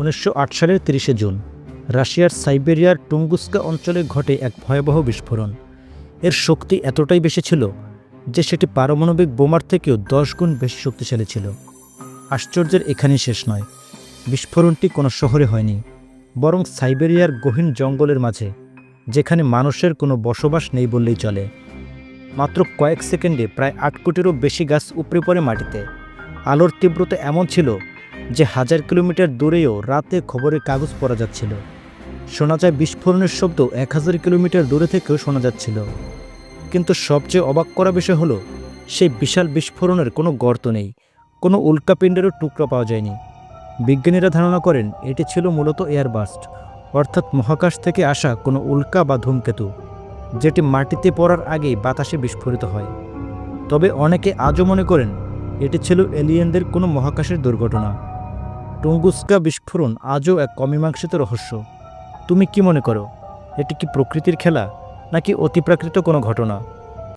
উনিশশো আট সালের তিরিশে জুন, রাশিয়ার সাইবেরিয়ার টুঙ্গুস্কা অঞ্চলে ঘটে এক ভয়াবহ বিস্ফোরণ। এর শক্তি এতটাই বেশি ছিল যে সেটি পারমাণবিক বোমার থেকেও দশ গুণ বেশি শক্তিশালী ছিল। আশ্চর্যের এখানেই শেষ নয়, বিস্ফোরণটি কোনো শহরে হয়নি, বরং সাইবেরিয়ার গহীন জঙ্গলের মাঝে, যেখানে মানুষের কোনো বসবাস নেই বললেই চলে। মাত্র কয়েক সেকেন্ডে প্রায় আট কোটিরও বেশি গাছ উপড়ে পড়ে মাটিতে। আলোর তীব্রতা এমন ছিল যে হাজার কিলোমিটার দূরেও রাতে খবরের কাগজ পড়া যাচ্ছিল। শোনা যায় বিস্ফোরণের শব্দ এক হাজার কিলোমিটার দূরে থেকেও শোনা যাচ্ছিল। কিন্তু সবচেয়ে অবাক করা বিষয় হলো, সেই বিশাল বিস্ফোরণের কোনো গর্ত নেই, কোনো উল্কাপিণ্ডেরও টুকরা পাওয়া যায়নি। বিজ্ঞানীরা ধারণা করেন, এটি ছিল মূলত এয়ারবাস্ট, অর্থাৎ মহাকাশ থেকে আসা কোনো উল্কা বা ধূমকেতু, যেটি মাটিতে পড়ার আগেই বাতাসে বিস্ফোরিত হয়। তবে অনেকে আজও মনে করেন, এটি ছিল এলিয়েনদের কোনো মহাকাশের দুর্ঘটনা। টুঙ্গুস্কা বিস্ফোরণ আজও এক অমীমাংসিত রহস্য। তুমি কি মনে করো, এটি কি প্রকৃতির খেলা, নাকি অতিপ্রাকৃত কোনো ঘটনা?